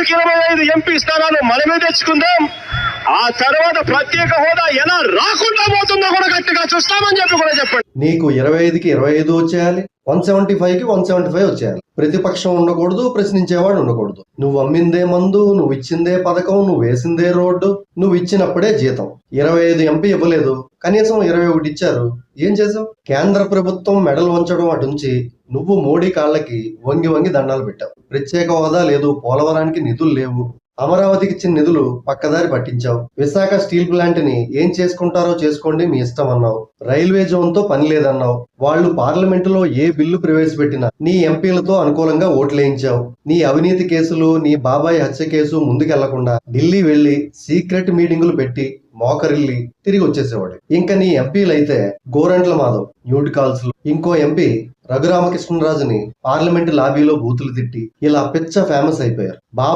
ఐదుకి ఇరవై ఐదు ఎంపీ స్థానాలు మనమే తెచ్చుకుందాం. ఆ తర్వాత ప్రత్యేక హోదా ఎలా రాకుండా చూస్తామని చెప్పి కూడా చెప్పండి. నీకు ఇరవై ఐదుకి ఇరవై ఐదు వచ్చేయాలి వన్ సెవెంటీ ఫైవ్కి వన్ సెవెంటీ ఫైవ్ వచ్చేయాలి. ప్రతిపక్షం ఉండకూడదు ప్రశ్నించేవాడు ఉండకూడదు. నువ్వు అమ్మిందే మందు నువ్వు ఇచ్చిందే పథకం నువ్వు వేసిందే రోడ్డు నువ్వు ఇచ్చినప్పుడే జీతం. ఇరవై ఐదు ఎంపీ ఇవ్వలేదు కనీసం ఇరవై ఒకటి ఇచ్చారు. ఏం చేసావు కేంద్ర ప్రభుత్వం మెడల్ వంచడం అటుంచి నువ్వు మోడీ కాళ్ళకి వంగి వంగి దండాలు పెట్టావు. ప్రత్యేక హోదా లేదు పోలవరానికి నిధులు లేవు. అమరావతికి ఇచ్చిన నిధులు పక్కదారి పట్టించావు. విశాఖ స్టీల్ ప్లాంట్ని ఏం చేసుకుంటారో చేసుకోండి మీ ఇష్టం అన్నావు. రైల్వే జోన్తో పని లేదన్నావు. వాళ్ళు పార్లమెంటులో ఏ బిల్లు ప్రవేశపెట్టినా నీ ఎంపీలతో అనుకూలంగా ఓట్లేయించావు. నీ అవినీతి కేసులు నీ బాబాయ్ హత్య కేసు ముందుకెళ్ళకుండా ఢిల్లీ వెళ్ళి సీక్రెట్ మీటింగులు పెట్టి మోకరిల్లి తిరిగి వచ్చేసేవాడు. ఇంకా నీ ఎంపీలైతే గోరంట్ల మాధవ్ న్యూట్ కాల్స్ ఇంకో ఎంపీ రఘురామకృష్ణరాజుని పార్లమెంట్ లాబీలో బూతులు తిట్టి ఇలా పిచ్చ ఫేమస్ అయిపోయారు. బా